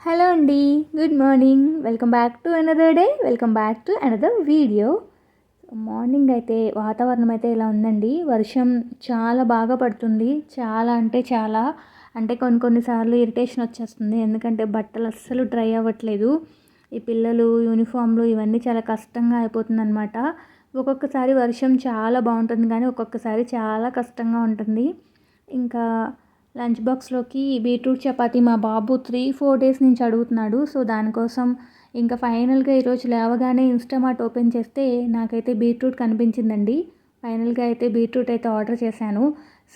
Hello అండి good morning. Welcome back to another day welcome back to another video morning అయితే వాతావరణం అయితే ఇలా ఉందండి. వర్షం చాలా బాగా పడుతుంది. చాలా అంటే చాలా. అంటే కొన్ని కొన్నిసార్లు ఇరిటేషన్ వచ్చేస్తుంది. ఎందుకంటే బట్టలు అస్సలు డ్రై అవ్వట్లేదు. ఈ పిల్లలు యూనిఫామ్లు ఇవన్నీ చాలా కష్టంగా అయిపోతుంది అనమాట ఒక్కొక్కసారి వర్షం చాలా బాగుంటుంది కానీ ఒక్కొక్కసారి చాలా కష్టంగా ఉంటుంది. ఇంకా లంచ్ బాక్స్లోకి బీట్రూట్ చపాతీ మా బాబు త్రీ ఫోర్ డేస్ నుంచి అడుగుతున్నాడు. సో దానికోసం ఇంకా ఫైనల్గా ఈరోజు లేవగానే ఇన్స్టామార్ట్ ఓపెన్ చేస్తే నాకైతే బీట్రూట్ కనిపించిందండి. ఫైనల్గా అయితే బీట్రూట్ అయితే ఆర్డర్ చేశాను.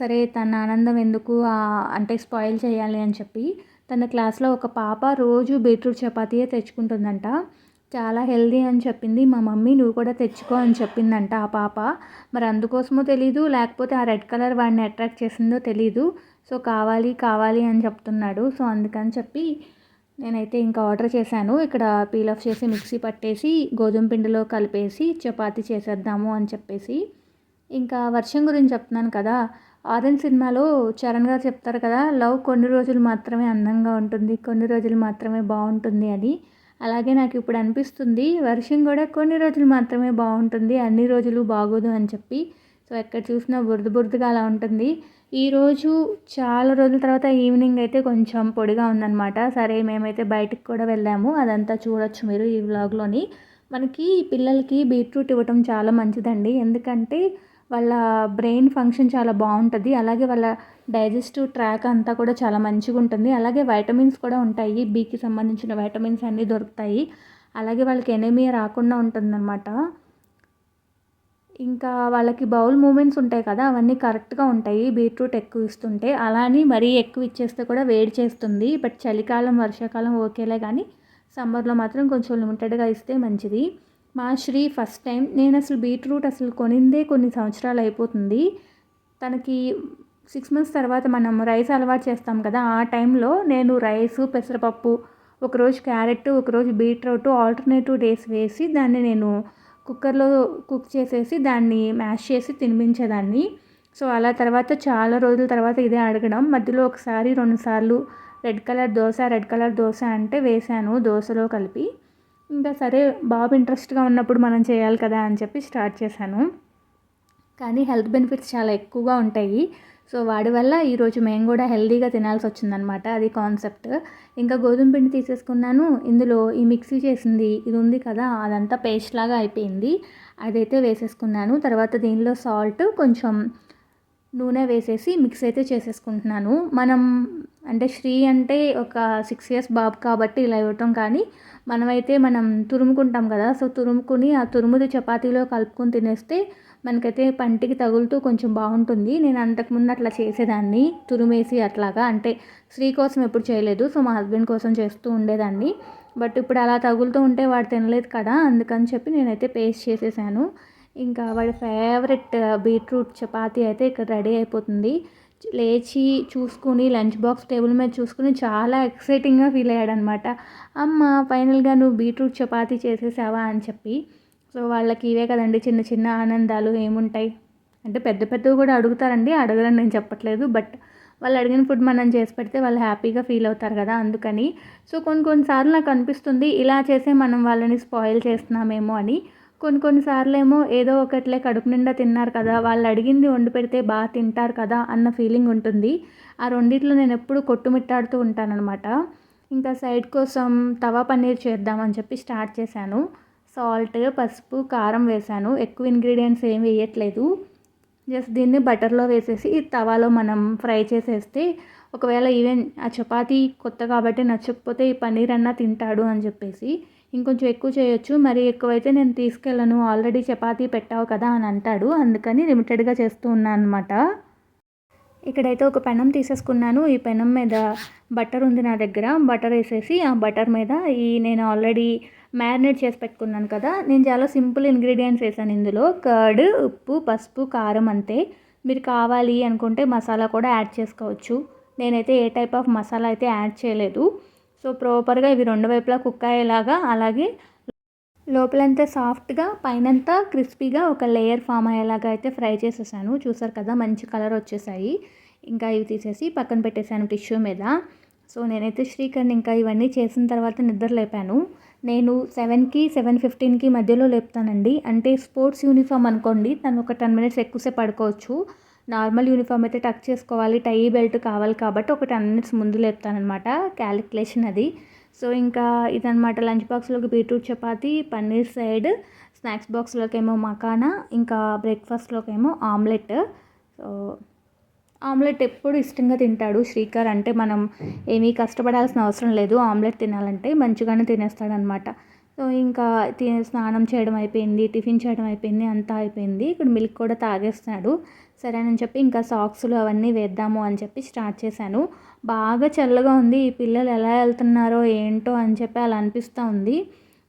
సరే తన ఆనందం ఎందుకు అంటే స్పాయిల్ చేయాలి అని చెప్పి తన క్లాస్లో ఒక పాప రోజు బీట్రూట్ చపాతీయే తెచ్చుకుంటుందంట. చాలా హెల్దీ అని చెప్పింది. మా మమ్మీ నువ్వు కూడా తెచ్చుకో అని చెప్పిందంట ఆ పాప. మరి అందుకోసమో తెలీదు లేకపోతే ఆ రెడ్ కలర్ వాడిని అట్రాక్ట్ చేసిందో తెలీదు. సో కావాలి కావాలి అని చెప్తున్నాడు. సో అందుకని చెప్పి నేనైతే ఇంకా ఆర్డర్ చేశాను. ఇక్కడ పీల్ ఆఫ్ చేసి మిక్సీ పట్టేసి గోధుమ పిండిలో కలిపేసి చపాతి చేసేద్దాము అని చెప్పేసి. ఇంకా వర్షం గురించి చెప్తున్నాను కదా. ఆరెంజ్ సినిమాలో చరణ్ గారు చెప్తారు కదా లవ్ కొన్ని రోజులు మాత్రమే అందంగా ఉంటుంది కొన్ని రోజులు మాత్రమే బాగుంటుంది అని. అలాగే నాకు ఇప్పుడు అనిపిస్తుంది వర్షం కూడా కొన్ని రోజులు మాత్రమే బాగుంటుంది అన్ని రోజులు బాగోదు అని చెప్పి. సో ఎక్కడ చూసినా బురద బురదగా అలా ఉంటుంది. ఈరోజు చాలా రోజుల తర్వాత ఈవినింగ్ అయితే కొంచెం పొడిగా ఉందన్నమాట. సరే మేమైతే బయటికి కూడా వెళ్ళాము. అదంతా చూడొచ్చు మీరు ఈ వ్లాగ్లోని. మనకి పిల్లలకి బీట్రూట్ ఇవ్వటం చాలా మంచిదండి. ఎందుకంటే వాళ్ళ బ్రెయిన్ ఫంక్షన్ చాలా బాగుంటుంది. అలాగే వాళ్ళ డైజెస్టివ్ ట్రాక్ అంతా కూడా చాలా మంచిగా ఉంటుంది. అలాగే వైటమిన్స్ కూడా ఉంటాయి. బీకి సంబంధించిన వైటమిన్స్ అన్నీ దొరుకుతాయి. అలాగే వాళ్ళకి ఎనేమియా రాకుండా ఉంటుందన్నమాట. ఇంకా వాళ్ళకి బౌల్ మూమెంట్స్ ఉంటాయి కదా అవన్నీ కరెక్ట్గా ఉంటాయి. బీట్రూట్ ఎక్కువ ఇస్తుంటే అలా అని మరీ ఎక్కువ ఇచ్చేస్తే కూడా వేడి చేస్తుంది. బట్ చలికాలం వర్షాకాలం ఓకేలే కానీ సమ్మర్లో మాత్రం కొంచెం లిమిటెడ్గా ఇస్తే మంచిది. మా శ్రీ ఫస్ట్ టైం నేను అసలు బీట్రూట్ అసలు కొనిందే కొన్ని సంవత్సరాలు అయిపోతుంది. తనకి సిక్స్ మంత్స్ తర్వాత మనం రైస్ అలవాటు చేస్తాం కదా ఆ టైంలో నేను రైస్ పెసరపప్పు ఒకరోజు క్యారెట్ ఒకరోజు బీట్రూట్ ఆల్టర్నేటివ్ డేస్ వేసి దాన్ని నేను కుక్కర్లో కుక్ చేసేసి దాన్ని మ్యాష్ చేసి తినిపించేదాన్ని. సో అలా తర్వాత చాలా రోజుల తర్వాత ఇదే అడగడం. మధ్యలో ఒకసారి రెండుసార్లు red colour dosa red colour dosa అంటే వేశాను దోశలో కలిపి. ఇంకా సరే బాబు ఇంట్రెస్ట్గా ఉన్నప్పుడు మనం చేయాలి కదా అని చెప్పి స్టార్ట్ చేశాను. కానీ హెల్త్ బెనిఫిట్స్ చాలా ఎక్కువగా ఉంటాయి. సో వాడి వల్ల ఈరోజు మేము కూడా హెల్దీగా తినాల్సి వచ్చిందనమాట అది కాన్సెప్ట్. ఇంకా గోధుమ పిండి తీసేసుకున్నాను. ఇందులో ఈ మిక్సీ చేసింది ఇది ఉంది కదా అదంతా పేస్ట్ లాగా అయిపోయింది. అదైతే వేసేసుకున్నాను. తర్వాత దీనిలో సాల్ట్ కొంచెం నూనె వేసేసి మిక్స్ అయితే చేసేసుకుంటున్నాను. మనం అంటే శ్రీ అంటే ఒక సిక్స్ ఇయర్స్ బాబు కాబట్టి ఇలా ఇవ్వటం కానీ మనమైతే మనం తురుముకుంటాం కదా సో తురుముకుని ఆ తురుముది చపాతీలో కలుపుకొని తినేస్తే మనకైతే పంటికి తగులుతూ కొంచెం బాగుంటుంది. నేను అంతకుముందు అట్లా చేసేదాన్ని తురుమేసి అట్లాగా. అంటే స్త్రీ కోసం ఎప్పుడు చేయలేదు సో మా హస్బెండ్ కోసం చేస్తూ ఉండేదాన్ని. బట్ ఇప్పుడు అలా తగులుతూ ఉంటే వాడు తినలేదు కదా అందుకని చెప్పి నేనైతే పేస్ట్ చేసేసాను. ఇంకా వాడి ఫేవరెట్ బీట్రూట్ చపాతీ అయితే ఇక్కడ రెడీ అయిపోతుంది. లేచి చూసుకుని లంచ్ బాక్స్ టేబుల్ మీద చూసుకుని చాలా ఎక్సైటింగ్గా ఫీల్ అయ్యాడనమాట. అమ్మ ఫైనల్గా నువ్వు బీట్రూట్ చపాతీ చేసేసావా? అని చెప్పి. సో వాళ్ళకి ఇవే కదండి చిన్న చిన్న ఆనందాలు ఏముంటాయి? అంటే పెద్ద పెద్దవి కూడా అడుగుతారండి అడగరని నేను చెప్పట్లేదు. బట్ వాళ్ళు అడిగిన ఫుడ్ మనం చేసి పెడితే వాళ్ళు హ్యాపీగా ఫీల్ అవుతారు కదా అందుకని. సో కొన్ని కొన్నిసార్లు నాకు అనిపిస్తుంది ఇలా చేసే మనం వాళ్ళని స్పాయిల్ చేస్తున్నామేమో అని. కొన్ని కొన్నిసార్లు ఏమో ఏదో ఒకట్లే కడుపు నిండా తిన్నారు కదా వాళ్ళు అడిగింది వండి పెడితే బాగా తింటారు కదా అన్న ఫీలింగ్ ఉంటుంది. ఆ రెండిట్లో నేను ఎప్పుడు కొట్టుమిట్టాడుతూ ఉంటానన్నమాట. ఇంకా సైడ్ కోసం తవా పన్నీర్ చేద్దామని చెప్పి స్టార్ట్ చేశాను. సాల్ట్ పసుపు కారం వేసాను ఎక్కువ ఇంగ్రీడియంట్స్ ఏం వేయట్లేదు. జస్ట్ దీన్ని బటర్లో వేసేసి తవాలో మనం ఫ్రై చేసేస్తే ఒకవేళ ఈవెన్ ఆ చపాతి కొత్త కాబట్టి నచ్చకపోతే ఈ పన్నీర్ అన్నా తింటాడు అని చెప్పేసి ఇంకొంచెం ఎక్కువ చేయొచ్చు. మరి ఎక్కువైతే నేను తీసుకెళ్ళను. ఆల్రెడీ చపాతీ పెట్టావు కదా అని అంటాడు. అందుకని లిమిటెడ్గా చేస్తూ ఉన్నాను అనమాట ఇక్కడైతే ఒక పెనం తీసేసుకున్నాను. ఈ పెనం మీద బటర్ ఉంది నా దగ్గర. బటర్ వేసేసి ఆ బటర్ మీద ఈ నేను ఆల్రెడీ మ్యారినేట్ చేసి పెట్టుకున్నాను కదా. నేను చాలా సింపుల్ ఇంగ్రీడియంట్స్ వేసాను ఇందులో. కర్డ్ ఉప్పు పసుపు కారం అంతే. మీరు కావాలి అనుకుంటే మసాలా కూడా యాడ్ చేసుకోవచ్చు. నేనైతే ఏ టైప్ ఆఫ్ మసాలా అయితే యాడ్ చేయలేదు. సో ప్రాపర్గా ఇవి రెండు వైపులా కుక్ అయ్యేలాగా అలాగే లోపలంతా సాఫ్ట్గా పైనంతా క్రిస్పీగా ఒక లేయర్ ఫామ్ అయ్యేలాగా అయితే ఫ్రై చేసేసాను. చూసారు కదా మంచి కలర్ వచ్చేసాయి. ఇంకా ఇవి తీసేసి పక్కన పెట్టేశాను టిష్యూ మీద. సో నేనైతే శ్రీకర్ని ఇంకా ఇవన్నీ చేసిన తర్వాత నిద్ర లేపాను. నేను సెవెన్కి సెవెన్ ఫిఫ్టీన్కి మధ్యలో లేపుతానండి. అంటే స్పోర్ట్స్ యూనిఫామ్ అనుకోండి తను ఒక టెన్ మినిట్స్ ఎక్కువసేపు పడుకోవచ్చు. నార్మల్ యూనిఫామ్ అయితే టక్ చేసుకోవాలి టై బెల్ట్ కావాలి కాబట్టి ఒక టెన్ మినిట్స్ ముందు లేపుతానమాట క్యాలిక్యులేషన్ అది. సో ఇంకా ఇదనమాట లంచ్ బాక్స్లోకి beetroot chapati paneer side snacks బాక్స్లోకి ఏమో మకానా ఇంకా బ్రేక్ఫాస్ట్లోకి ఏమో ఆమ్లెట్. సో ఆమ్లెట్ ఎప్పుడు ఇష్టంగా తింటాడు శ్రీకర్ అంటే మనం ఏమీ కష్టపడాల్సిన అవసరం లేదు. ఆమ్లెట్ తినాలంటే మంచిగానే తినేస్తాడనమాట సో ఇంకా స్నానం చేయడం అయిపోయింది టిఫిన్ చేయడం అయిపోయింది అంతా అయిపోయింది. ఇక్కడ మిల్క్ కూడా తాగేస్తున్నాడు సరేనని చెప్పి ఇంకా సాక్స్లు అవన్నీ వేద్దాము అని చెప్పి స్టార్ట్ చేశాను. బాగా చల్లగా ఉంది. ఈ పిల్లలు ఎలా వెళ్తున్నారో ఏంటో అని చెప్పి అలా అనిపిస్తూ ఉంది.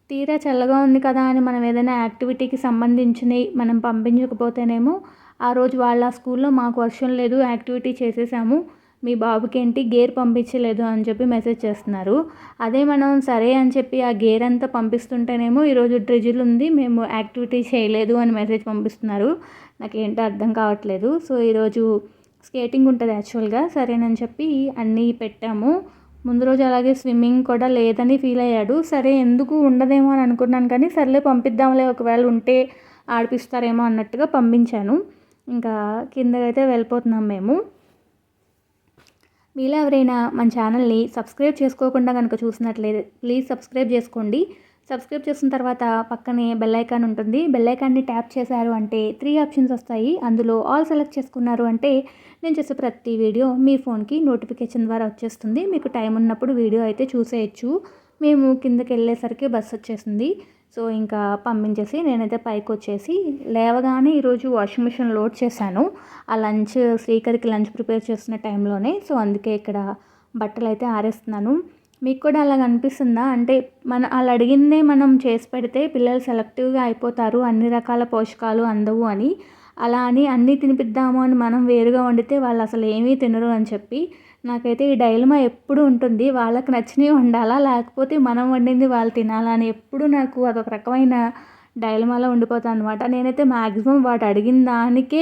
తీరా చల్లగా ఉంది కదా అని మనం ఏదైనా యాక్టివిటీకి సంబంధించినవి మనం పంపించకపోతేనేమో ఆ రోజు వాళ్ళ స్కూల్లో మాకు వర్షం లేదు యాక్టివిటీ చేసేసాము. మీ బాబుకి ఏంటి గేర్ పంపించలేదు అని చెప్పి మెసేజ్ చేస్తున్నారు. అదే మనం సరే అని చెప్పి ఆ గేర్ అంతా పంపిస్తుంటేనేమో ఈరోజు డ్రిజిల్ ఉంది మేము యాక్టివిటీ చేయలేదు అని మెసేజ్ పంపిస్తున్నారు. నాకు ఏంటో అర్థం కావట్లేదు. సో ఈరోజు స్కేటింగ్ ఉంటుంది యాక్చువల్గా. సరేనని చెప్పి అన్నీ పెట్టాము. ముందు రోజు అలాగే స్విమ్మింగ్ కూడా లేదని ఫీల్ అయ్యాడు. సరే ఎందుకు ఉండదేమో అని అనుకున్నాను కానీ సర్లే పంపిద్దాంలే ఒకవేళ ఉంటే ఆడిపిస్తారేమో అన్నట్టుగా పంపించాను. ఇంకా కిందకైతే వెళ్ళిపోతున్నాం మేము. మీలో ఎవరైనా మన ఛానల్ని సబ్స్క్రైబ్ చేసుకోకుండా కనుక చూసినట్లయితే ప్లీజ్ సబ్స్క్రైబ్ చేసుకోండి. సబ్స్క్రైబ్ చేసిన తర్వాత పక్కనే బెల్ ఐకాన్ ఉంటుంది. బెల్ ఐకాన్ని ట్యాప్ చేశారు అంటే త్రీ ఆప్షన్స్ వస్తాయి. అందులో ఆల్ సెలెక్ట్ చేసుకున్నారు అంటే నేను చేసే ప్రతి వీడియో మీ ఫోన్కి నోటిఫికేషన్ ద్వారా వచ్చేస్తుంది. మీకు టైం ఉన్నప్పుడు వీడియో అయితే చూసేయచ్చు. మేము కిందకి వెళ్ళేసరికి బస్సు వచ్చేసింది. సో ఇంకా పంపించేసి నేనైతే పైకి వచ్చేసి లేవగానే ఈరోజు వాషింగ్ మిషన్ లోడ్ చేశాను. ఆ లంచ్ శ్రీకర్కి లంచ్ ప్రిపేర్ చేస్తున్న టైంలోనే సో అందుకే ఇక్కడ బట్టలు అయితే ఆరేస్తున్నాను. మీకు కూడా అలాగ అనిపిస్తుందా అంటే మన వాళ్ళు అడిగిందే మనం చేసి పెడితే పిల్లలు సెలెక్టివ్గా అయిపోతారు అన్ని రకాల పోషకాలు అందవు అని. అలా అని అన్నీ తినిపిద్దాము అని మనం వేరుగా వండితే వాళ్ళు అసలు ఏమీ తినరు అని చెప్పి నాకైతే ఈ డైలమా ఎప్పుడు ఉంటుంది వాళ్ళకి నచ్చినవి వండాలా? లేకపోతే మనం వండింది వాళ్ళు తినాలా? అని ఎప్పుడు నాకు అదొక రకమైన డైలమాలో ఉండిపోతాను అనమాట నేనైతే మ్యాక్సిమం వాటి అడిగిన దానికే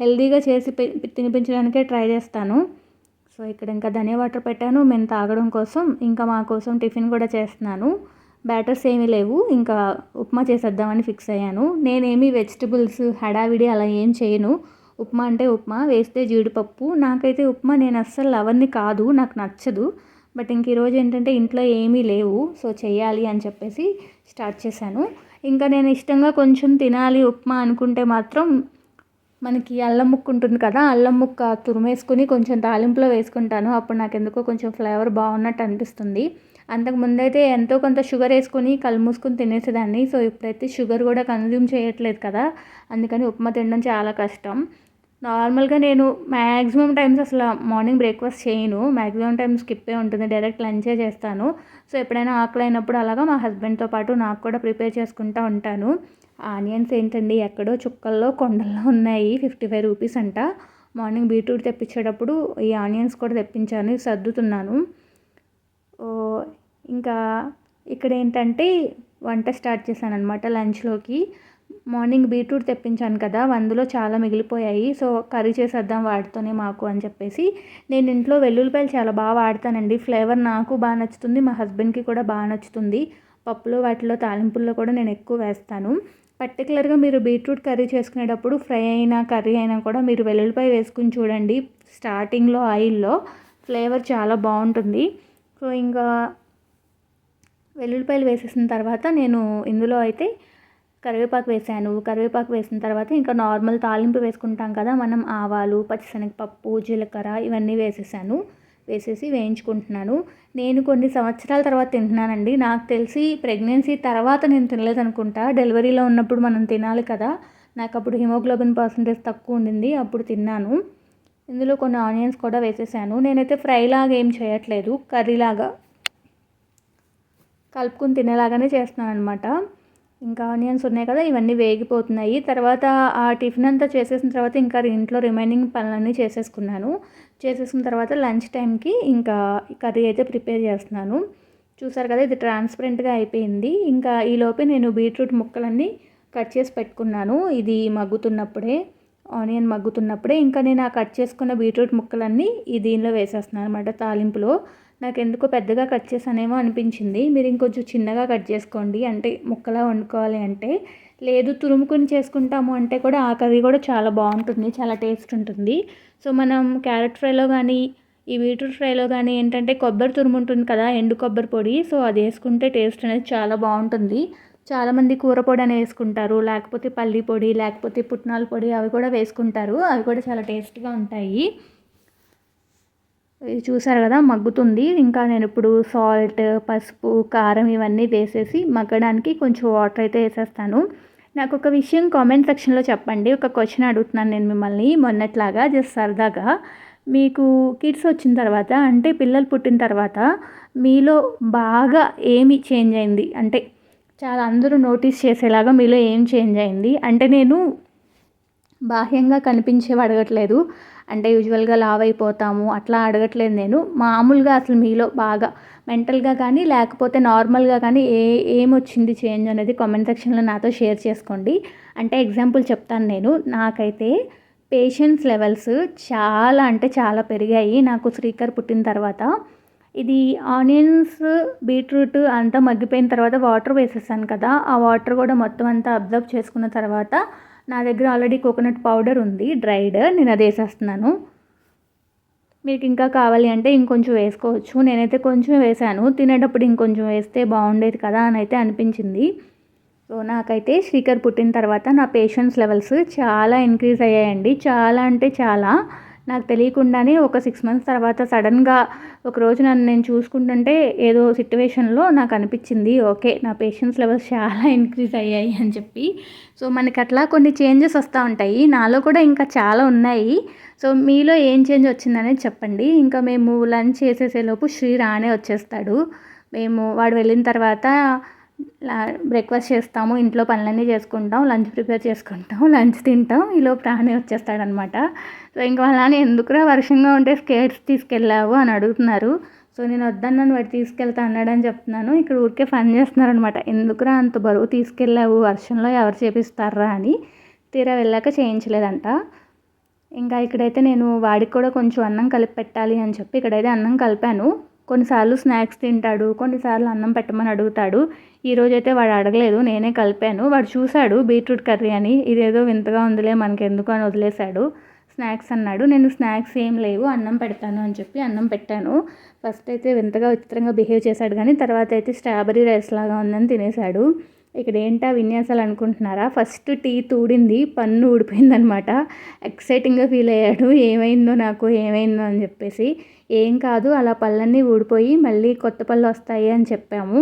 హెల్తీగా చేసి తినిపించడానికే ట్రై చేస్తాను. సో ఇక్కడ ఇంకా ధనియా వాటర్ పెట్టాను మేము తాగడం కోసం. ఇంకా మా కోసం టిఫిన్ కూడా చేస్తున్నాను. బ్యాటర్స్ ఏమీ లేవు ఇంకా ఉప్మా చేసేద్దామని ఫిక్స్ అయ్యాను. నేనేమి వెజిటబుల్స్ హడావిడి అలా ఏం చేయను. ఉప్మా అంటే ఉప్మా వేస్తే జీడిపప్పు. నాకైతే ఉప్మా నేను అస్సలు అవన్నీ కాదు నాకు నచ్చదు. బట్ ఇంక ఈరోజు ఏంటంటే ఇంట్లో ఏమీ లేవు సో చేయాలి అని చెప్పేసి స్టార్ట్ చేశాను. ఇంకా నేను ఇష్టంగా కొంచెం తినాలి ఉప్మా అనుకుంటే మాత్రం మనకి అల్లం ముక్క ఉంటుంది కదా అల్లం ముక్క తురిమేసుకుని కొంచెం తాలింపులో వేసుకుంటాను. అప్పుడు నాకు ఎందుకో కొంచెం ఫ్లేవర్ బాగున్నట్టు అనిపిస్తుంది. అంతకుముందైతే ఎంతో కొంత షుగర్ వేసుకొని కళ్ళు మూసుకొని తినేసేదాన్ని. సో ఇప్పుడైతే షుగర్ కూడా కన్జ్యూమ్ చేయట్లేదు కదా అందుకని ఉప్మా తినడం చాలా కష్టం. నార్మల్గా నేను మ్యాక్సిమం టైమ్స్ అసలు మార్నింగ్ బ్రేక్ఫాస్ట్ చేయను. మ్యాక్సిమం టైం స్కిప్పే ఉంటుంది డైరెక్ట్ లంచే చేస్తాను. సో ఎప్పుడైనా ఆకలి అయినప్పుడు అలాగా మా హస్బెండ్తో పాటు నాకు కూడా ప్రిపేర్ చేసుకుంటూ ఉంటాను. ఆనియన్స్ ఏంటండి? ఎక్కడో చుక్కల్లో కొండల్లో ఉన్నాయి. ఫిఫ్టీ ఫైవ్ రూపీస్ అంట. మార్నింగ్ బీట్రూట్ తెప్పించేటప్పుడు ఈ ఆనియన్స్ కూడా తెప్పించాను. సర్దుతున్నాను. ఇంకా ఇక్కడ ఏంటంటే వంట స్టార్ట్ చేశాను అనమాట లంచ్లోకి. మార్నింగ్ బీట్రూట్ తెప్పించాను కదా అందులో చాలా మిగిలిపోయాయి. సో కర్రీ చేసేద్దాం వాటితోనే మాకు అని చెప్పేసి. నేను ఇంట్లో వెల్లుల్లిపాయలు చాలా బాగా వాడతానండి. ఫ్లేవర్ నాకు బాగా నచ్చుతుంది. మా హస్బెండ్కి కూడా బాగా నచ్చుతుంది. పప్పులో వాటిలో తాలింపుల్లో కూడా నేను ఎక్కువ వేస్తాను. పర్టికులర్గా మీరు బీట్రూట్ కర్రీ చేసుకునేటప్పుడు ఫ్రై అయినా కర్రీ అయినా కూడా మీరు వెల్లుల్లిపాయ వేసుకుని చూడండి. స్టార్టింగ్లో ఆయిల్లో ఫ్లేవర్ చాలా బాగుంటుంది. సో ఇంకా వెల్లుల్లిపాయలు వేసేసిన తర్వాత నేను ఇందులో అయితే కరివేపాకు వేసాను. కరివేపాకు వేసిన తర్వాత ఇంకా నార్మల్ తాలింపు వేసుకుంటాం కదా మనం ఆవాలు పచ్చిశనగపప్పు జీలకర్ర ఇవన్నీ వేసేసాను. వేసేసి వేయించుకుంటున్నాను. నేను కొన్ని సంవత్సరాల తర్వాత తింటున్నానండి. నాకు తెలిసి ప్రెగ్నెన్సీ తర్వాత నేను తినలేదు అనుకుంటా డెలివరీలో ఉన్నప్పుడు మనం తినాలి కదా. నాకు అప్పుడు హిమోగ్లోబిన్ పర్సంటేజ్ తక్కువ ఉండింది. అప్పుడు తిన్నాను. ఇందులో కొన్ని ఆనియన్స్ కూడా వేసేసాను. నేనైతే ఫ్రైలాగా ఏం చేయట్లేదు. కర్రీలాగా కలుపుకుని తినేలాగానే చేస్తున్నాను అనమాట ఇంకా ఆనియన్స్ ఉన్నాయి కదా ఇవన్నీ వేగిపోతున్నాయి. తర్వాత ఆ టిఫిన్ అంతా చేసేసిన తర్వాత ఇంకా ఇంట్లో రిమైనింగ్ పనులన్నీ చేసేసుకున్నాను. చేసేసిన తర్వాత లంచ్ టైంకి ఇంకా కర్రీ అయితే ప్రిపేర్ చేస్తున్నాను. చూసారు కదా ఇది ట్రాన్స్పరెంట్గా అయిపోయింది. ఇంకా ఈలోపే నేను బీట్రూట్ ముక్కలన్నీ కట్ చేసి పెట్టుకున్నాను. ఇది మగ్గుతున్నప్పుడే ఆనియన్ మగ్గుతున్నప్పుడే ఇంకా నేను ఆ కట్ చేసుకున్న బీట్రూట్ ముక్కలన్నీ ఈ దీనిలో వేసేస్తున్నాను అనమాట తాలింపులో. నాకు ఎందుకో పెద్దగా కట్ చేసానేమో అనిపించింది. మీరు ఇంకొంచెం చిన్నగా కట్ చేసుకోండి. అంటే ముక్కలా వండుకోవాలి అంటే. లేదు తురుముకుని చేసుకుంటాము అంటే కూడా ఆ కర్రీ కూడా చాలా బాగుంటుంది. చాలా టేస్ట్ ఉంటుంది. సో మనం క్యారెట్ ఫ్రైలో కానీ ఈ బీట్రూట్ ఫ్రైలో కానీ ఏంటంటే కొబ్బరి తురుము ఉంటుంది కదా ఎండు కొబ్బరి పొడి. సో అది వేసుకుంటే టేస్ట్ అనేది చాలా బాగుంటుంది. చాలామంది కూర పొడి అని వేసుకుంటారు. లేకపోతే పల్లి పొడి లేకపోతే పుట్నాల పొడి అవి కూడా వేసుకుంటారు. అవి కూడా చాలా టేస్ట్గా ఉంటాయి. చూసారు కదా మగ్గుతుంది. ఇంకా నేను ఇప్పుడు సాల్ట్ పసుపు కారం ఇవన్నీ వేసేసి మగ్గడానికి కొంచెం వాటర్ అయితే వేసేస్తాను. నాకు ఒక విషయం కామెంట్ సెక్షన్లో చెప్పండి. ఒక క్వశ్చన్ అడుగుతున్నాను నేను మిమ్మల్ని మొన్నట్లాగా జస్ట్ సరదాగా. మీకు కిడ్స్ వచ్చిన తర్వాత అంటే పిల్లలు పుట్టిన తర్వాత మీలో బాగా ఏమి చేంజ్ అయింది? అంటే చాలా అందరూ నోటీస్ చేసేలాగా మీలో ఏం చేంజ్ అయింది? అంటే నేను బాహ్యంగా కనిపించేవి అడగట్లేదు. అంటే యూజువల్గా లావ్ అయిపోతాము అట్లా అడగట్లేదు నేను. మామూలుగా అసలు మీలో బాగా మెంటల్గా కానీ లేకపోతే నార్మల్గా కానీ ఏ ఏమొచ్చింది చేంజ్ అనేది కామెంట్ సెక్షన్లో నాతో షేర్ చేసుకోండి. అంటే ఎగ్జాంపుల్ చెప్తాను నేను. నాకైతే పేషెన్స్ లెవెల్స్ చాలా అంటే చాలా పెరిగాయి. నాకు శ్రీకర్ పుట్టిన తర్వాత ఇది ఆనియన్స్ బీట్రూట్ అంతా మగ్గిపోయిన తర్వాత వాటర్ వేసేసాను కదా. ఆ వాటర్ కూడా మొత్తం అంతా అబ్జర్వ్ చేసుకున్న తర్వాత నా దగ్గర ఆల్రెడీ కోకోనట్ పౌడర్ ఉంది డ్రైడ్ నేను అది వేసేస్తున్నాను. మీకు ఇంకా కావాలి అంటే ఇంకొంచెం వేసుకోవచ్చు. నేనైతే కొంచెం వేసాను. తినేటప్పుడు ఇంకొంచెం వేస్తే బాగుండేది కదా అని అయితే అనిపించింది. సో నాకైతే శ్రీకర్ పుట్టిన తర్వాత నా పేషెన్స్ లెవెల్స్ చాలా ఇంక్రీజ్ అయ్యాయండి. చాలా అంటే చాలా. నాకు తెలియకుండానే ఒక సిక్స్ మంత్స్ తర్వాత సడన్గా ఒకరోజు నన్ను నేను చూసుకుంటుంటే ఏదో సిట్యువేషన్లో నాకు అనిపించింది ఓకే నా పేషెన్స్ లెవెల్స్ చాలా ఇంక్రీజ్ అయ్యాయి అని చెప్పి. సో మనకి అట్లా కొన్ని చేంజెస్ వస్తూ ఉంటాయి. నాలో కూడా ఇంకా చాలా ఉన్నాయి. సో మీలో ఏం చేంజ్ వచ్చిందనేది చెప్పండి. ఇంకా మేము లంచ్ చేసేసేలోపు శ్రీ రానే వచ్చేస్తాడు. మేము వాడు వెళ్ళిన తర్వాత బ్రేక్ఫాస్ట్ చేస్తాము ఇంట్లో పనులన్నీ చేసుకుంటాం లంచ్ ప్రిపేర్ చేసుకుంటాం లంచ్ తింటాం ఈలో ప్రాణి వచ్చేస్తాడనమాట. సో ఇంకా వాళ్ళని ఎందుకురా వర్షంగా ఉంటే స్కేట్స్ తీసుకెళ్ళావు? అని అడుగుతున్నారు. సో నేను వద్దన్నాను వాడు తీసుకెళ్తా అన్నాడని చెప్తున్నాను. ఇక్కడ ఊరికే ఫన్ చేస్తున్నారనమాట. ఎందుకురా అంత బరువు తీసుకెళ్ళావు? వర్షంలో ఎవరు చేపిస్తారా? అని తీరా వెళ్ళాక చేయించలేదంట. ఇంకా ఇక్కడైతే నేను వాడికి కూడా కొంచెం అన్నం కలిపి పెట్టాలి అని చెప్పి ఇక్కడైతే అన్నం కలిపాను. కొన్నిసార్లు స్నాక్స్ తింటాడు కొన్నిసార్లు అన్నం పెట్టమని అడుగుతాడు. ఈరోజు అయితే వాడు అడగలేదు నేనే కలిపాను. వాడు చూశాడు బీట్రూట్ కర్రీ అని ఇదేదో వింతగా ఉందిలే మనకి ఎందుకు అని వదిలేశాడు. స్నాక్స్ అన్నాడు. నేను స్నాక్స్ ఏం లేవు అన్నం పెడతాను అని చెప్పి అన్నం పెట్టాను. ఫస్ట్ అయితే వింతగా విచిత్రంగా బిహేవ్ చేశాడు కానీ తర్వాత అయితే స్ట్రాబెరీ రైస్ లాగా ఉందని తినేశాడు. ఇక్కడ ఏంటా విన్యాసాలు అనుకుంటున్నారా? ఫస్ట్ టీ తూడింది పన్ను ఊడిపోయిందనమాట. ఎక్సైటింగ్గా ఫీల్ అయ్యాడు. ఏమైందో నాకు ఏమైందో అని చెప్పేసి. ఏం కాదు అలా పళ్ళన్నీ ఊడిపోయి మళ్ళీ కొత్త పళ్ళు వస్తాయి అని చెప్పాము.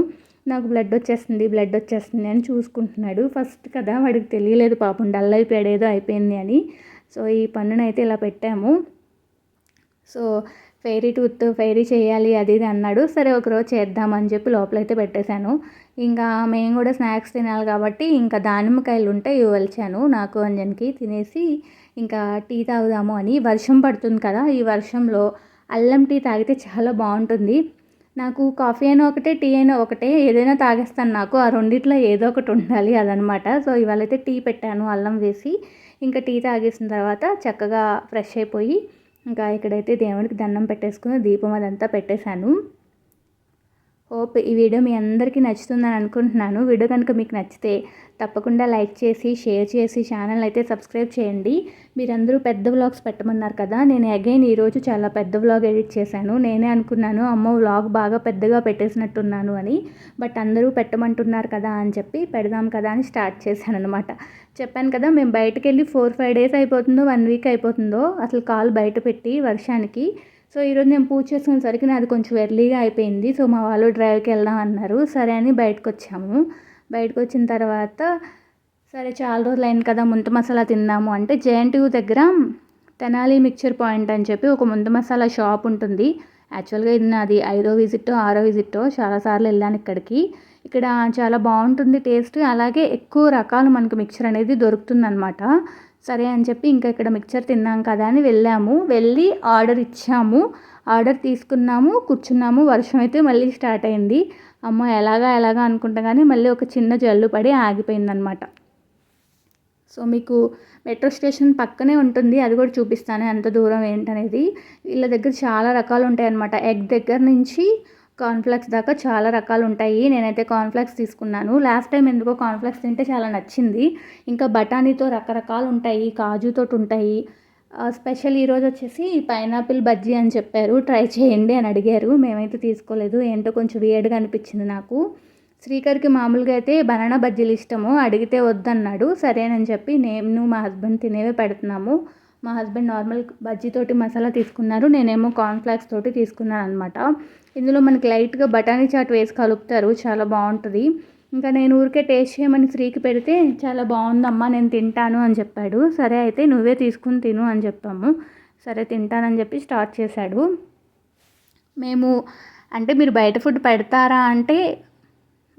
నాకు బ్లడ్ వచ్చేస్తుంది బ్లడ్ వచ్చేస్తుంది అని చూసుకుంటున్నాడు. ఫస్ట్ కదా వాడికి తెలియలేదు పాపం డల్ అయిపోయాడు ఏదో అయిపోయింది అని. సో ఈ పన్నునైతే ఇలా పెట్టాము. సో ఫెయిరీ టూత్ ఫెయిరీ చేయాలి అది ఇది అన్నాడు. సరే ఒకరోజు చేద్దామని చెప్పి లోపలైతే పెట్టేశాను. ఇంకా మేము కూడా స్నాక్స్ తినాలి కాబట్టి ఇంకా దానిమ్మకాయలు ఉంటే ఇవి వలిచాను నాకు అంజన్కి. తినేసి ఇంకా టీ తాగుదాము అని. వర్షం పడుతుంది కదా ఈ వర్షంలో అల్లం టీ తాగితే చాలా బాగుంటుంది. నాకు కాఫీ అయినా ఒకటే టీ అయినా ఒకటే ఏదైనా తాగేస్తాను నాకు. ఆ రెండిట్లో ఏదో ఒకటి ఉండాలి అదనమాట. సో ఇవాళ అయితే టీ పెట్టాను అల్లం వేసి ఇంకా టీ తాగేసిన తర్వాత చక్కగా ఫ్రెష్ అయిపోయి ఇంకా ఇక్కడైతే దేవుడికి దండం పెట్టేసుకుని దీపం అదంతా పెట్టేశాను. హోప్ ఈ వీడియో మీ అందరికీ నచ్చుతుందని అనుకుంటున్నాను. వీడియో కనుక మీకు నచ్చితే తప్పకుండా లైక్ చేసి షేర్ చేసి ఛానల్ అయితే సబ్స్క్రైబ్ చేయండి. మీరందరూ పెద్ద వ్లాగ్స్ పెట్టమన్నారు కదా నేను అగైన్ ఈరోజు చాలా పెద్ద వ్లాగ్ ఎడిట్ చేశాను. నేనే అనుకున్నాను అమ్మ వ్లాగ్ బాగా పెద్దగా పెట్టేసినట్టున్నాను అని. బట్ అందరూ పెట్టమంటున్నారు కదా అని చెప్పి పెడదాం కదా అని స్టార్ట్ చేశాను అనమాట చెప్పాను కదా మేము బయటకు వెళ్ళి ఫోర్ ఫైవ్ డేస్ అయిపోతుందో వన్ వీక్ అయిపోతుందో అసలు కాల్ బయట పెట్టి వర్షానికి సో ఈరోజు నేను పూజ చేసుకునేసరికి నాది కొంచెం ఎర్లీగా అయిపోయింది. సో మా వాళ్ళు డ్రైవ్కి వెళ్దాం అన్నారు. సరే అని బయటకు వచ్చాము బయటకు వచ్చిన తర్వాత సరే చాలా రోజులు అయింది కదా ముంత మసాలా తిందాము అంటే జేఎన్టీయూ దగ్గర తెనాలి మిక్చర్ పాయింట్ అని చెప్పి ఒక ముంత మసాలా షాప్ ఉంటుంది. యాక్చువల్గా ఇది నాది ఐదో విజిట్ ఆరో విజిట్ చాలాసార్లు వెళ్ళాను ఇక్కడికి. ఇక్కడ చాలా బాగుంటుంది టేస్ట్. అలాగే ఎక్కువ రకాలు మనకు మిక్చర్ అనేది దొరుకుతుందన్నమాట. సరే అని చెప్పి ఇంకా ఇక్కడ మిక్చర్ తిన్నాం కదా అని వెళ్ళాము. వెళ్ళి ఆర్డర్ ఇచ్చాము. ఆర్డర్ తీసుకున్నాము కూర్చున్నాము. వర్షం అయితే మళ్ళీ స్టార్ట్ అయింది. అమ్మ ఎలాగా ఎలాగా అనుకుంటా కానీ మళ్ళీ ఒక చిన్న జల్లు పడి ఆగిపోయిందనమాట సో మీకు మెట్రో స్టేషన్ పక్కనే ఉంటుంది. అది కూడా చూపిస్తాను. ఎంత దూరం ఏంటనేది. వీళ్ళ దగ్గర చాలా రకాలు ఉంటాయి అనమాట ఎగ్ దగ్గర నుంచి కార్న్ఫ్లెక్స్ దాకా చాలా రకాలు ఉంటాయి నేనైతే కార్న్ఫ్లెక్స్ తీసుకున్నాను. లాస్ట్ టైం ఎందుకో కార్న్ఫ్లెక్స్ తింటే చాలా నచ్చింది. ఇంకా బఠానీతో రకరకాలు ఉంటాయి కాజుతో ఉంటాయి స్పెషల్ ఈరోజు వచ్చేసి పైనాపిల్ బజ్జీ అని చెప్పారు. ట్రై చేయండి అని అడిగారు. మేమైతే తీసుకోలేదు. ఏంటో కొంచెం వేడిగా అనిపించింది నాకు. శ్రీకర్కి మామూలుగా అయితే బనానా బజ్జీలు ఇష్టము. అడిగితే వద్దన్నాడు. సరేనని చెప్పి నేను మా హస్బెండ్ తినేవే పెడుతున్నాము. మా హస్బెండ్ నార్మల్ బజ్జీతోటి మసాలా తీసుకున్నారు. నేనేమో కార్న్ఫ్లాక్స్ తోటి తీసుకున్నాను అనమాట ఇందులో మనకి లైట్గా బఠానీ చాట్ వేసి కలుపుతారు. చాలా బాగుంటుంది. ఇంకా నేను ఊరికే టేస్ట్ చేయమని ఫ్రీకి పెడితే చాలా బాగుందమ్మా నేను తింటాను అని చెప్పాడు. సరే అయితే నువ్వే తీసుకుని తిను అని చెప్పాము. సరే తింటానని చెప్పి స్టార్ట్ చేశాడు. మేము అంటే మీరు బయట ఫుడ్ పెడతారా అంటే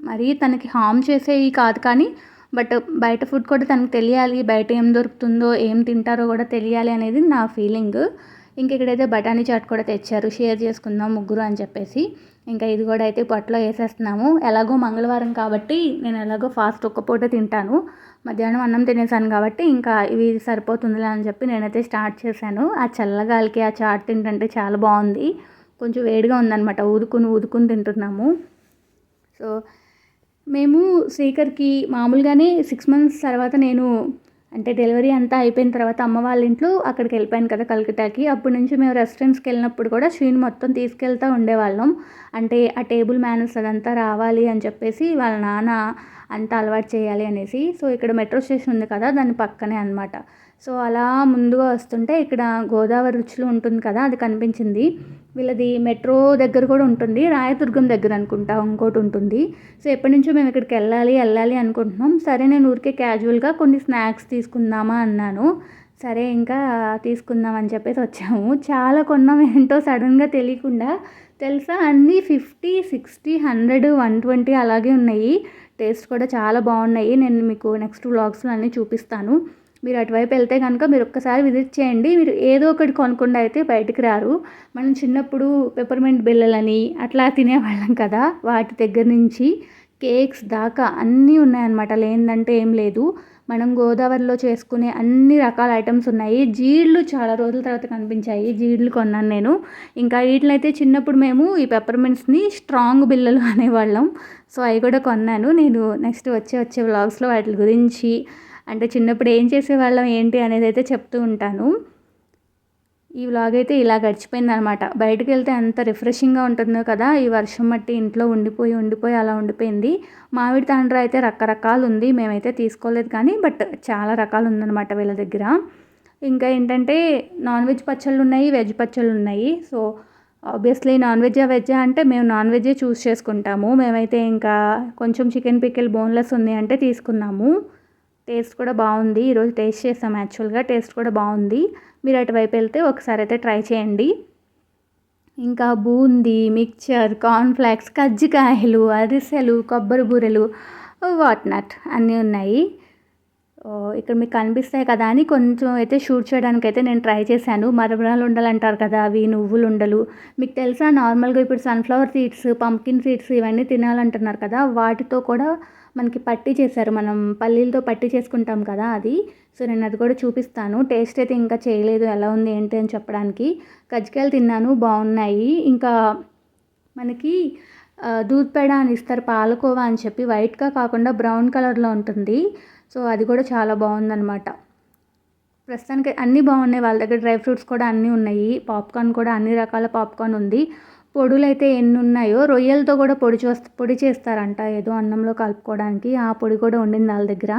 మరి తనకి హామ్ చేసేవి కాదు కానీ బట్ బయట ఫుడ్ కూడా తనకు తెలియాలి బయట ఏం దొరుకుతుందో ఏం తింటారో కూడా తెలియాలి అనేది నా ఫీలింగ్. ఇంక ఇక్కడైతే బఠానీ చాట్ కూడా తెచ్చారు. షేర్ చేసుకుందాం ముగ్గురు అని చెప్పేసి. ఇంకా ఇది కూడా అయితే పొట్టలో వేసేస్తున్నాము. ఎలాగో మంగళవారం కాబట్టి నేను ఎలాగో ఫాస్ట్ ఒక్క పూట తింటాను. మధ్యాహ్నం అన్నం తినేసాను కాబట్టి ఇంకా ఇవి సరిపోతుందిలే అని చెప్పి నేనైతే స్టార్ట్ చేశాను. ఆ చల్లగాలికి ఆ చాట్ తింటుంటే చాలా బాగుంది. కొంచెం వేడిగా ఉందన్నమాట. ఊదుకుని ఊదుకుని తింటున్నాము. సో మేము శ్రీకర్కి మామూలుగానే సిక్స్ మంత్స్ తర్వాత నేను అంటే డెలివరీ అంతా అయిపోయిన తర్వాత అమ్మ వాళ్ళ ఇంట్లో అక్కడికి వెళ్ళిపోయాను కదా కలకటాకి అప్పటి నుంచి మేము రెస్టారెంట్స్కి వెళ్ళినప్పుడు కూడా శ్రీని మొత్తం తీసుకెళ్తూ ఉండేవాళ్ళం. అంటే ఆ టేబుల్ మేనర్స్ అదంతా రావాలి అని చెప్పేసి వాళ్ళ నాన్న అంతా అలవాటు చేయాలి అనేసి. సో ఇక్కడ మెట్రో స్టేషన్ ఉంది కదా దాని పక్కనే అనమాట సో అలా ముందుగా వస్తుంటే ఇక్కడ గోదావరి రుచులు ఉంటుంది కదా అది కనిపించింది. వీళ్ళది మెట్రో దగ్గర కూడా ఉంటుంది రాయదుర్గం దగ్గర అనుకుంటా ఇంకోటి ఉంటుంది. సో ఎప్పటి నుంచో మేము ఇక్కడికి వెళ్ళాలి వెళ్ళాలి అనుకుంటున్నాం. సరే నేను ఊరికే క్యాజువల్గా కొన్ని స్నాక్స్ తీసుకుందామా అన్నాను. సరే ఇంకా తీసుకుందాం అని చెప్పేసి వచ్చాము. చాలా కొన్నాం ఏంటో సడన్గా తెలియకుండా. తెలుసా? అన్నీ fifty sixty hundred one twenty అలాగే ఉన్నాయి. టేస్ట్ కూడా చాలా బాగున్నాయి. నేను మీకు నెక్స్ట్ వ్లాగ్స్లో అన్నీ చూపిస్తాను. మీరు అటువైపు వెళ్తే కనుక మీరు ఒక్కసారి విజిట్ చేయండి. మీరు ఏదో ఒకటి కొనుక్కుండా అయితే బయటికి రారు. మనం చిన్నప్పుడు పెప్పర్మెంట్ బిళ్ళలని అట్లా తినేవాళ్ళం కదా. వాటి దగ్గర నుంచి కేక్స్ దాకా అన్నీ ఉన్నాయన్నమాట. లేదంటే ఏం లేదు. మనం గోదావరిలో చేసుకునే అన్ని రకాల ఐటమ్స్ ఉన్నాయి. జీడ్లు చాలా రోజుల తర్వాత కనిపించాయి. జీడ్లు కొన్నాను నేను. ఇంకా వీటినైతే చిన్నప్పుడు మేము ఈ పెప్పర్మెంట్స్ని స్ట్రాంగ్ బిల్లలు అనేవాళ్ళం. సో అవి కూడా కొన్నాను. నేను నెక్స్ట్ వచ్చే వచ్చే వ్లాగ్స్లో వాటి గురించి అంటే చిన్నప్పుడు ఏం చేసేవాళ్ళం ఏంటి అనేది అయితే చెప్తూ ఉంటాను. ఈ వ్లాగ్ అయితే ఇలా గడిచిపోయింది అనమాట బయటకు వెళ్తే ఎంత రిఫ్రెషింగ్గా ఉంటుందో కదా ఈ వర్షం మట్టి ఇంట్లో ఉండిపోయి ఉండిపోయి అలా ఉండిపోయింది. మామిడి తాండ్ర అయితే రకరకాలు ఉంది మేమైతే తీసుకోలేదు కానీ బట్ చాలా రకాలు ఉందన్నమాట వీళ్ళ దగ్గర. ఇంకా ఏంటంటే నాన్ వెజ్ పచ్చళ్ళు ఉన్నాయి వెజ్ పచ్చళ్ళు ఉన్నాయి. సో ఆబ్వియస్లీ నాన్ వెజ్జా వెజ్జా అంటే మేము నాన్ వెజ్జే చూస్ చేసుకుంటాము. మేమైతే ఇంకా కొంచెం చికెన్ పిక్కిల్ బోన్లెస్ ఉంది అంటే తీసుకున్నాము. టేస్ట్ కూడా బాగుంది. ఈరోజు టేస్ట్ చేసాం యాక్చువల్గా. టేస్ట్ కూడా బాగుంది. మీరు అటువైపు వెళ్తే ఒకసారి అయితే ట్రై చేయండి. ఇంకా బూందీ మిక్చర్ కార్న్ఫ్లాక్స్ కజ్జికాయలు అరిసెలు కొబ్బరి బూరెలు వాట్ నట్ అన్నీ ఉన్నాయి. ఇక్కడ మీకు కనిపిస్తాయి కదా అని కొంచెం అయితే షూట్ చేయడానికి అయితే నేను ట్రై చేశాను. మరమరాలు ఉండలు అంటారు కదా అవి నువ్వులు ఉండలు. మీకు తెలుసా నార్మల్గా ఇప్పుడు సన్ఫ్లవర్ సీడ్స్ పంకిన్ సీడ్స్ ఇవన్నీ తినాలంటున్నారు కదా. వాటితో కూడా మనకి పట్టి చేశారు. మనం పల్లీలతో పట్టి చేసుకుంటాం కదా అది. సో నేను అది కూడా చూపిస్తాను. టేస్ట్ అయితే ఇంకా చేయలేదు. ఎలా ఉంది ఏంటి అని చెప్పడానికి. కజ్జికాయలు తిన్నాను. బాగున్నాయి. ఇంకా మనకి దూద్ పేడ అని ఇస్తారు. పాలకోవా అని చెప్పి వైట్గా కాకుండా బ్రౌన్ కలర్లో ఉంటుంది. సో అది కూడా చాలా బాగుందనమాట ప్రస్తుతానికి అన్నీ బాగున్నాయి. వాళ్ళ దగ్గర డ్రై ఫ్రూట్స్ కూడా అన్నీ ఉన్నాయి. పాప్కార్న్ కూడా అన్ని రకాల పాప్కార్న్ ఉంది. పొడులైతే ఎన్ని ఉన్నాయో రొయ్యలతో కూడా పొడి చేస్త పొడి చేస్తారంట ఏదో అన్నంలో కలుపుకోవడానికి. ఆ పొడి కూడా ఉండింది వాళ్ళ దగ్గర.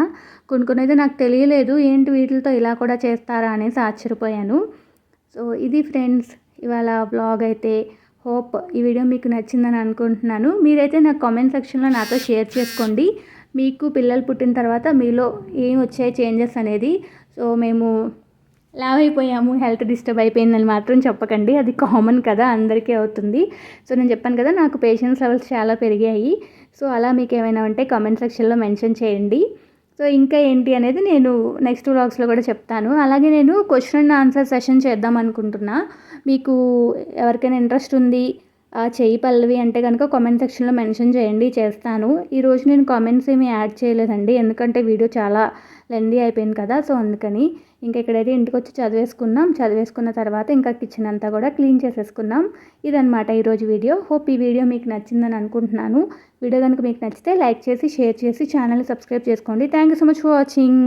కొన్ని కొన్ని అయితే నాకు తెలియలేదు. ఏంటి వీటితో ఇలా కూడా చేస్తారా అనేసి ఆశ్చర్యపోయాను. సో ఇది ఫ్రెండ్స్ ఇవాళ బ్లాగ్ అయితే హోప్ ఈ వీడియో మీకు నచ్చిందని అనుకుంటున్నాను. మీరైతే నాకు కామెంట్ సెక్షన్లో నాతో షేర్ చేసుకోండి. మీకు పిల్లలు పుట్టిన తర్వాత మీలో ఏం వచ్చాయి చేంజెస్ అనేది. సో మేము లావ్ అయిపోయాము హెల్త్ డిస్టర్బ్ అయిపోయిందని మాత్రం చెప్పకండి. అది కామన్ కదా అందరికీ అవుతుంది. సో నేను చెప్పాను కదా నాకు పేషెన్స్ లెవెల్స్ చాలా పెరిగాయి. సో అలా మీకు ఏమైనా ఉంటే కామెంట్ సెక్షన్లో మెన్షన్ చేయండి. సో ఇంకా ఏంటి అనేది నేను నెక్స్ట్ వ్లాగ్స్లో కూడా చెప్తాను. అలాగే నేను క్వశ్చన్ అండ్ ఆన్సర్ సెషన్ చేద్దాం అనుకుంటున్నా. మీకు ఎవరికైనా ఇంట్రెస్ట్ ఉంది చేయి పల్లవి అంటే కనుక కామెంట్ సెక్షన్లో మెన్షన్ చేయండి చేస్తాను. ఈరోజు నేను కామెంట్స్ ఏమీ యాడ్ చేయలేదండి ఎందుకంటే వీడియో చాలా లెందీ అయిపోయింది కదా సో అందుకని ఇంకా ఇక్కడైతే ఇంటికి వచ్చి చదివేసుకున్నాం. చదివేసుకున్న తర్వాత ఇంకా కిచెన్ అంతా కూడా క్లీన్ చేసేసుకున్నాం. ఇదనమాట ఈరోజు వీడియో. హోప్ ఈ వీడియో మీకు నచ్చిందని అనుకుంటున్నాను. వీడియో కనుక మీకు నచ్చితే లైక్ చేసి షేర్ చేసి ఛానల్ని సబ్స్క్రైబ్ చేసుకోండి. Thank you so much for watching